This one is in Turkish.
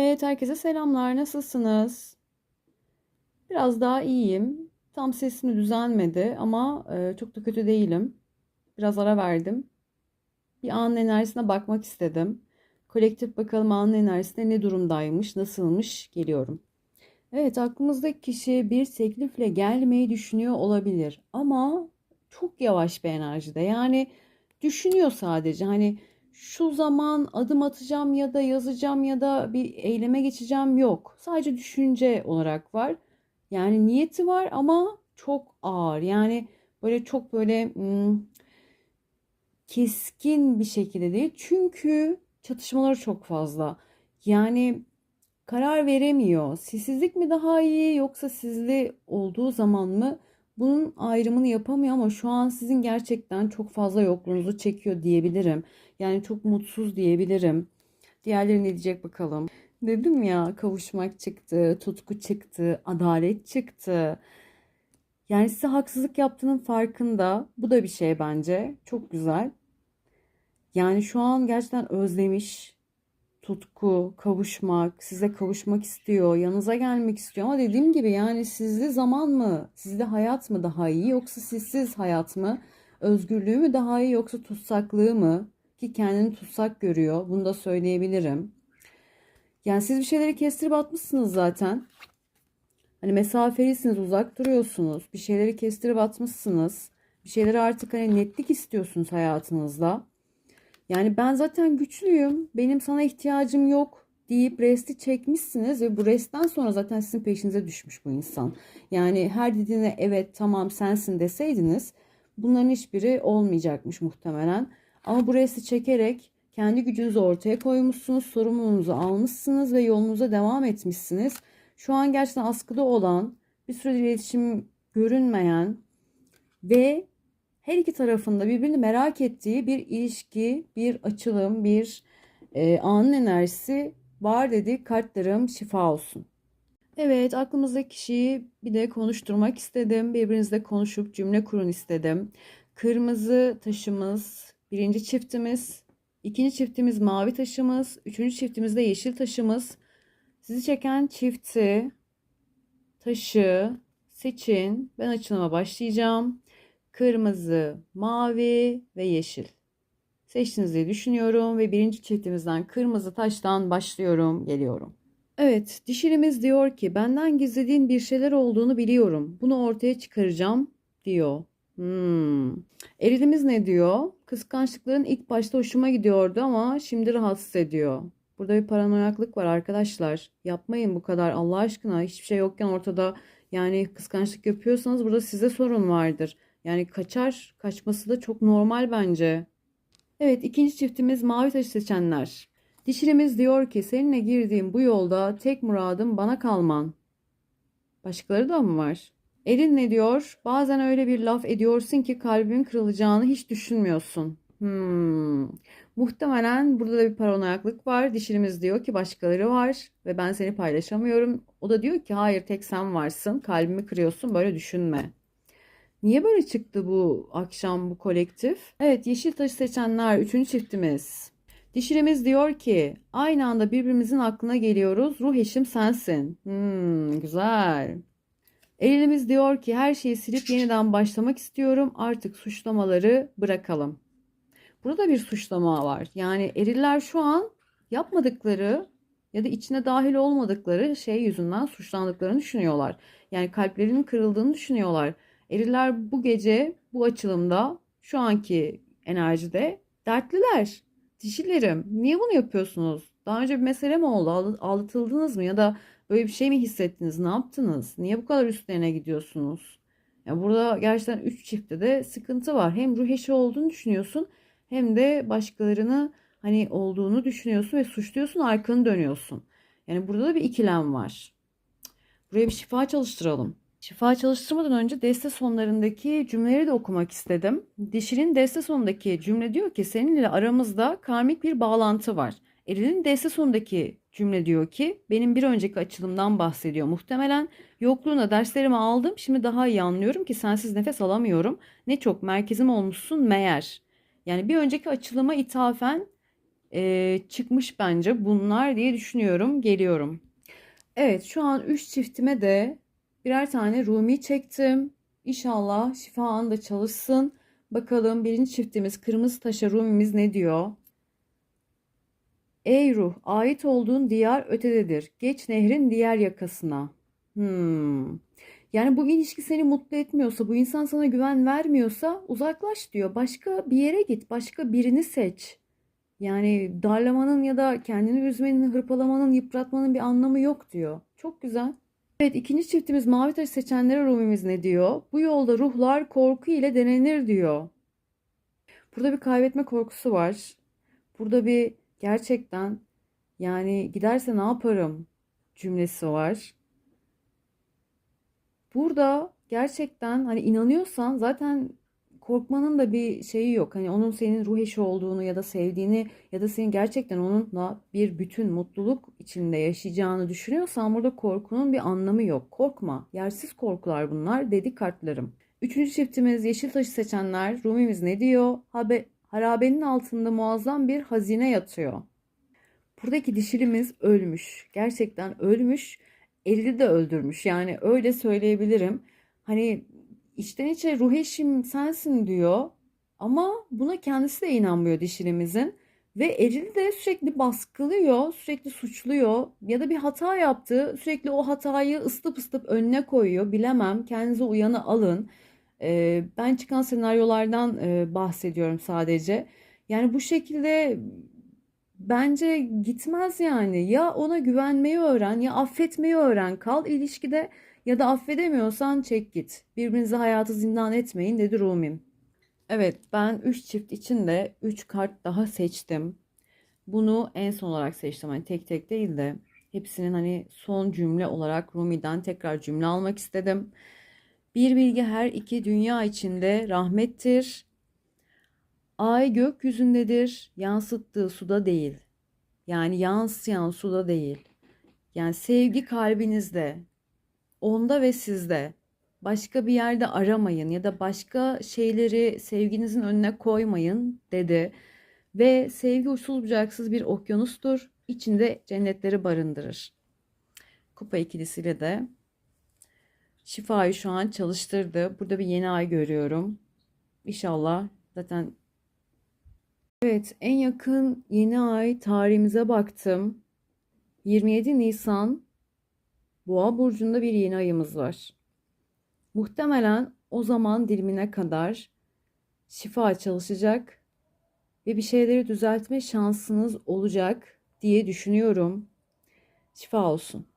Evet, herkese selamlar. Nasılsınız? Biraz daha iyiyim. Tam sesim düzelmedi ama e, çok da kötü değilim. Biraz ara verdim. Bir anın enerjisine bakmak istedim. Kolektif bakalım anın enerjisinde ne durumdaymış, nasılmış geliyorum. Evet, aklımızdaki kişi bir teklifle gelmeyi düşünüyor olabilir ama çok yavaş bir enerjide. Yani düşünüyor sadece. Hani şu zaman adım atacağım ya da yazacağım ya da bir eyleme geçeceğim yok. Sadece düşünce olarak var. Yani niyeti var ama çok ağır. Yani böyle çok böyle hmm, keskin bir şekilde değil. Çünkü çatışmaları çok fazla. Yani karar veremiyor. Sessizlik mi daha iyi yoksa sizli olduğu zaman mı? Bunun ayrımını yapamıyor ama şu an sizin gerçekten çok fazla yokluğunuzu çekiyor diyebilirim. Yani çok mutsuz diyebilirim. Diğerleri ne diyecek bakalım. Dedim ya kavuşmak çıktı, tutku çıktı, adalet çıktı. Yani size haksızlık yaptığının farkında. Bu da bir şey bence. Çok güzel. Yani şu an gerçekten özlemiş, tutku, kavuşmak, size kavuşmak istiyor, yanınıza gelmek istiyor. Ama dediğim gibi yani sizde zaman mı, sizde hayat mı daha iyi yoksa sizsiz hayat mı? Özgürlüğü mü daha iyi yoksa tutsaklığı mı? Ki kendini tutsak görüyor. Bunu da söyleyebilirim. Yani siz bir şeyleri kestirip atmışsınız zaten. Hani mesafelisiniz, uzak duruyorsunuz. Bir şeyleri kestirip atmışsınız. Bir şeyleri artık hani netlik istiyorsunuz hayatınızda. Yani ben zaten güçlüyüm. Benim sana ihtiyacım yok deyip resti çekmişsiniz ve bu restten sonra zaten sizin peşinize düşmüş bu insan. Yani her dediğine evet tamam sensin deseydiniz bunların hiçbiri olmayacakmış muhtemelen. Ama bu resti çekerek kendi gücünüzü ortaya koymuşsunuz, sorumluluğunuzu almışsınız ve yolunuza devam etmişsiniz. Şu an gerçekten askıda olan, bir süre iletişim görünmeyen ve her iki tarafında birbirini merak ettiği bir ilişki, bir açılım, bir e, anın enerjisi var dedi. Kartlarım şifa olsun. Evet, aklımızdaki kişiyi bir de konuşturmak istedim. Birbirinizle konuşup cümle kurun istedim. Kırmızı taşımız, birinci çiftimiz, ikinci çiftimiz mavi taşımız, üçüncü çiftimiz de yeşil taşımız. Sizi çeken çifti, taşı seçin. Ben açılıma başlayacağım kırmızı, mavi ve yeşil. Seçtiniz diye düşünüyorum ve birinci çiftimizden kırmızı taştan başlıyorum, geliyorum. Evet, dişilimiz diyor ki benden gizlediğin bir şeyler olduğunu biliyorum. Bunu ortaya çıkaracağım diyor. Hmm. Erilimiz ne diyor? Kıskançlıkların ilk başta hoşuma gidiyordu ama şimdi rahatsız ediyor. Burada bir paranoyaklık var arkadaşlar. Yapmayın bu kadar Allah aşkına. Hiçbir şey yokken ortada yani kıskançlık yapıyorsanız burada size sorun vardır. Yani kaçar, kaçması da çok normal bence. Evet ikinci çiftimiz mavi taşı seçenler. Dişirimiz diyor ki seninle girdiğim bu yolda tek muradım bana kalman. Başkaları da mı var? Elin ne diyor? Bazen öyle bir laf ediyorsun ki kalbin kırılacağını hiç düşünmüyorsun. Hmm. Muhtemelen burada da bir paranoyaklık var. Dişirimiz diyor ki başkaları var ve ben seni paylaşamıyorum. O da diyor ki hayır tek sen varsın. Kalbimi kırıyorsun böyle düşünme. Niye böyle çıktı bu akşam bu kolektif? Evet yeşil taşı seçenler üçüncü çiftimiz. Dişirimiz diyor ki aynı anda birbirimizin aklına geliyoruz. Ruh eşim sensin. Hmm, güzel. Elimiz diyor ki her şeyi silip yeniden başlamak istiyorum. Artık suçlamaları bırakalım. Burada bir suçlama var. Yani eriller şu an yapmadıkları ya da içine dahil olmadıkları şey yüzünden suçlandıklarını düşünüyorlar. Yani kalplerinin kırıldığını düşünüyorlar. Eriller bu gece bu açılımda şu anki enerjide dertliler. Dişilerim niye bunu yapıyorsunuz? Daha önce bir mesele mi oldu? Aldatıldınız mı? Ya da böyle bir şey mi hissettiniz? Ne yaptınız? Niye bu kadar üstlerine gidiyorsunuz? Yani burada gerçekten üç çiftte de sıkıntı var. Hem ruh eşi olduğunu düşünüyorsun hem de başkalarını hani olduğunu düşünüyorsun ve suçluyorsun arkanı dönüyorsun. Yani burada da bir ikilem var. Buraya bir şifa çalıştıralım. Şifa çalıştırmadan önce deste sonlarındaki cümleleri de okumak istedim. Dişinin deste sonundaki cümle diyor ki seninle aramızda karmik bir bağlantı var. Eril'in deste sonundaki cümle diyor ki benim bir önceki açılımdan bahsediyor. Muhtemelen yokluğuna derslerimi aldım. Şimdi daha iyi anlıyorum ki sensiz nefes alamıyorum. Ne çok merkezim olmuşsun meğer. Yani bir önceki açılıma ithafen e, çıkmış bence bunlar diye düşünüyorum. Geliyorum. Evet şu an 3 çiftime de birer tane Rumi çektim. İnşallah şifa anda çalışsın. Bakalım birinci çiftimiz kırmızı taşa Rumimiz ne diyor? Ey ruh, ait olduğun diyar ötededir. Geç nehrin diğer yakasına. Hmm. Yani bu ilişki seni mutlu etmiyorsa, bu insan sana güven vermiyorsa uzaklaş diyor. Başka bir yere git, başka birini seç. Yani darlamanın ya da kendini üzmenin, hırpalamanın, yıpratmanın bir anlamı yok diyor. Çok güzel. Evet ikinci çiftimiz mavi taş seçenlere Rumimiz ne diyor? Bu yolda ruhlar korku ile denenir diyor. Burada bir kaybetme korkusu var. Burada bir gerçekten yani giderse ne yaparım cümlesi var. Burada gerçekten hani inanıyorsan zaten korkmanın da bir şeyi yok. Hani onun senin ruh eşi olduğunu ya da sevdiğini ya da senin gerçekten onunla bir bütün mutluluk içinde yaşayacağını düşünüyorsan burada korkunun bir anlamı yok. Korkma. Yersiz korkular bunlar dedi kartlarım. Üçüncü çiftimiz yeşil taşı seçenler. Rumimiz ne diyor? Habe, harabenin altında muazzam bir hazine yatıyor. Buradaki dişilimiz ölmüş. Gerçekten ölmüş. Erili de öldürmüş. Yani öyle söyleyebilirim. Hani içten içe ruh eşim sensin diyor. Ama buna kendisi de inanmıyor dişilimizin. Ve erili de sürekli baskılıyor, sürekli suçluyor ya da bir hata yaptı. Sürekli o hatayı ıslıp ıslıp önüne koyuyor. Bilemem. Kendinize uyanı alın. Ee, ben çıkan senaryolardan e, bahsediyorum sadece. Yani bu şekilde bence gitmez yani. Ya ona güvenmeyi öğren ya affetmeyi öğren. Kal ilişkide ya da affedemiyorsan çek git. Birbirinize hayatı zindan etmeyin dedi Rumim. Evet ben 3 çift için de 3 kart daha seçtim. Bunu en son olarak seçtim. Hani tek tek değil de hepsinin hani son cümle olarak Rumi'den tekrar cümle almak istedim. Bir bilgi her iki dünya içinde rahmettir. Ay gökyüzündedir, yansıttığı suda değil. Yani yansıyan suda değil. Yani sevgi kalbinizde, onda ve sizde. Başka bir yerde aramayın ya da başka şeyleri sevginizin önüne koymayın dedi. Ve sevgi uçsuz bucaksız bir okyanustur. İçinde cennetleri barındırır. Kupa ikilisiyle de şifayı şu an çalıştırdı. Burada bir yeni ay görüyorum. İnşallah zaten Evet, en yakın yeni ay tarihimize baktım. 27 Nisan Boğa burcunda bir yeni ayımız var. Muhtemelen o zaman dilimine kadar şifa çalışacak ve bir şeyleri düzeltme şansınız olacak diye düşünüyorum. Şifa olsun.